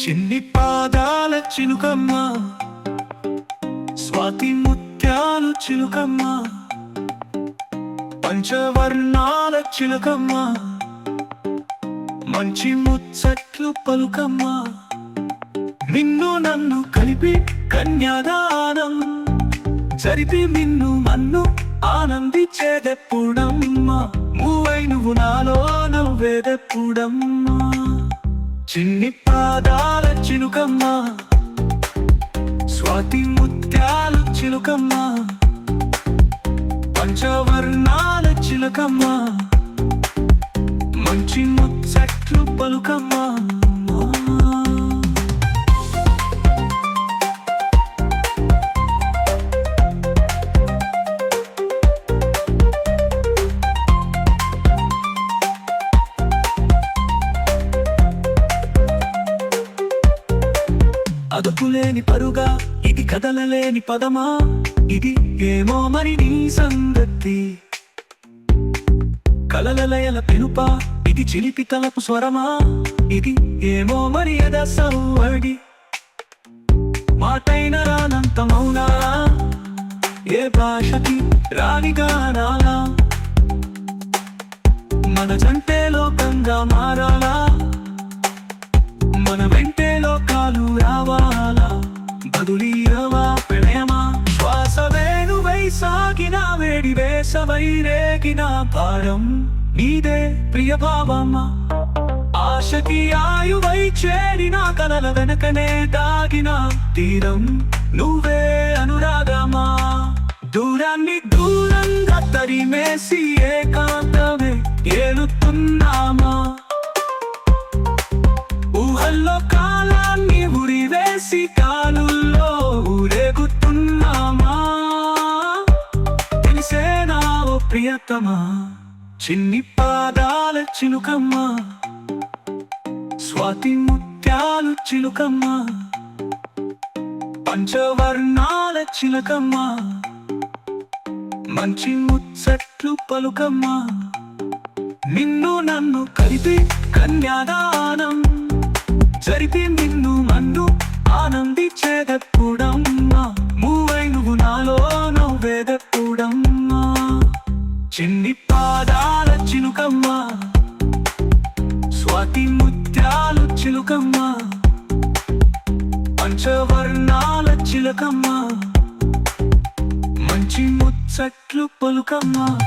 చిన్ని పాదాల చిలుకమ్మ స్వాతి ముత్యాలు చిలుకమ్మ పంచవర్ణాల చిలుకమ్మ మంచి ముచ్చట్లు పలుకమ్మ నిన్ను నన్ను కలిపి కన్యాదానం జరిపి నిన్ను నన్ను ఆనందించేదెప్పుడమ్మా? మూవై నువ్వు నాలో నవ్వేదెప్పుడమ్మా? చిన్ని పాదాల చిలుకమ్మ స్వాతి ముత్యాలు చిలుకమ్మ పంచవర్ణాల చిలకమ్మ మంచి ముచ్చట్లు పలుకమ్మ. అదుపులేని పరుగా ఇది కదలలేని పదమా? ఇది ఏమో మరి నీ సంగతి. కలలలయల పిలుప ఇది చిలిపి తలపు స్వరమా? ఇది ఏమో మరి ఎద మాటైన రానంత మౌనా? ఏ భాషకి రానిగానాలా మన జంటే లోకంగా మారాలా? సాగిన వేడి వేసవై రేగిన భారం నీదే ప్రియ భావమ్మ. ఆశకి ఆయువై చేరిన కలల వెనకనే దాగిన తీరం నువ్వే అనురాగమా. దూరాన్ని దూరంగా తరిమేసి ఏకాంతమే ఏలుతున్నామా. ఊహల్లో కాలాన్ని ఉరివేసి ప్రియతమా చిన్ని పాదాల చిలుకమ్మ. స్వాతి ముత్యాలు చిలుకమ్మ. పంచవర్ణాల చిలకమ్మ. మంచి ముచ్చట్లు పలుకమ్మ. నిన్ను నన్ను కలిపి కన్యాదానం. జరిపి నిన్ను మన్ను ఆనందించేదప్పుడమ్మా చిలుకమ్మ స్వాతి ముత్యాలు చిలుకమ్మ పంచవర్ణాల చిలకమ్మ. మంచి ముచ్చట్లు పలుకమ్మ.